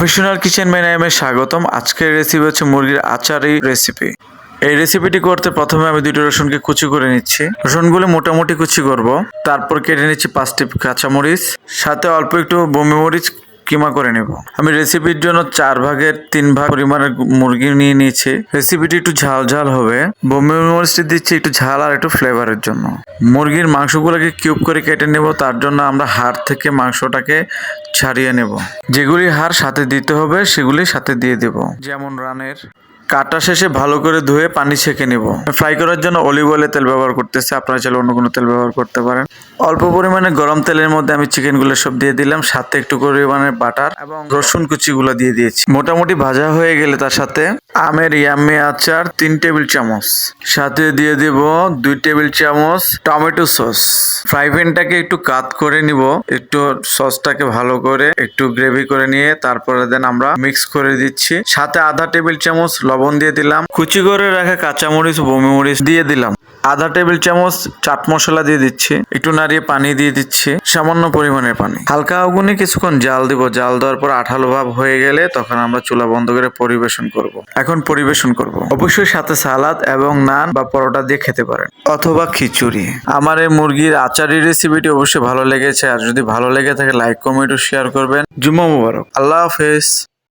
Professional kitchen ম্যানায়ামে স্বাগতম। আজকের recipe হচ্ছে মুরগির আচারি রেসিপি এই রেসিপিটি করতে প্রথমে আমি দুটো রসুনকে কুচি করে নিচ্ছি। রসুনগুলো মোটামুটি কুচি করব। তারপর কেটে নিচ্ছি পাঁচটি কাঁচামরিচ, সাথে অল্প একটু বমি মরিচ কিমা করে নেব। আমি রেসিপির জন্য চার ভাগের তিন ভাগ পরিমাণের মুরগি নিয়ে নিয়েছি। রেসিপিটি একটু ঝাল ঝাল হবে। বোম্বে মরিচটি দিচ্ছি একটু ঝাল আর একটু ফ্লেভারের জন্য। মুরগির মাংসগুলোকে কিউব করে কেটে নেব। তার জন্য আমরা হাড় থেকে মাংসটাকে ছাড়িয়ে নেব। যেগুলি হাড় সাথে দিতে হবে, সেগুলি সাথে দিয়ে দেব। যেমন রানের কাটা শেষে ভালো করে ধুয়ে পানি ছেঁকে নেব। ফ্রাই করার জন্য অলিভ অয়েলের তেল ব্যবহার করতেছে, আপনারা চাইলে অন্য কোনো তেল ব্যবহার করতে পারেন। অল্প পরিমাণে গরম তেলের মধ্যে আমি চিকেনগুলো সব দিয়ে দিলাম, সাথে একটু পরিমাণে বাটার এবং রসুন কুচিগুলো দিয়ে দিয়েছি। মোটামুটি ভাজা হয়ে গেলে তার সাথে আমের ইয়াম্মি আচার, তিন টেবিল চামচ। সাথে দিয়ে দেব দুই টেবিল চামচ টমেটো সস। ফ্রাই প্যানটাকে একটু কাত করে নিব, একটু সসটাকে ভালো করে, একটু গ্রেভি করে নিয়ে তারপরে দেন আমরা মিক্স করে দিচ্ছি। সাথে আধা টেবিল চামচ লবণ দিয়ে দিলাম। কুচি করে রাখা কাঁচামরিচ বমি মরিচ দিয়ে দিলাম। আধা টেবিল চামচ চাট মশলা দিয়ে দিচ্ছি। একটু নাড়িয়ে পানি দিয়ে দিচ্ছি। সামান্য পরিমাণের পানি। হালকা আগুনে কিছুক্ষণ জাল দিব। জাল দেওয়ার পর আঠালো ভাব হয়ে গেলে তখন আমরা চুলা বন্ধ করে পরিবেশন করব। এখন পরিবেশন করব। অবশ্যই সাথে সালাদ এবং নান বা পরোটা দিয়ে খেতে পারেন। অথবা খিচুড়ি। আমার এই মুরগির আচারের রেসিপিটি অবশ্যই ভালো লেগেছে। আর যদি ভালো লেগে থাকে, লাইক, কমেন্ট ও শেয়ার করবেন। জুম্মা মুবারক। আল্লাহ হাফেজ।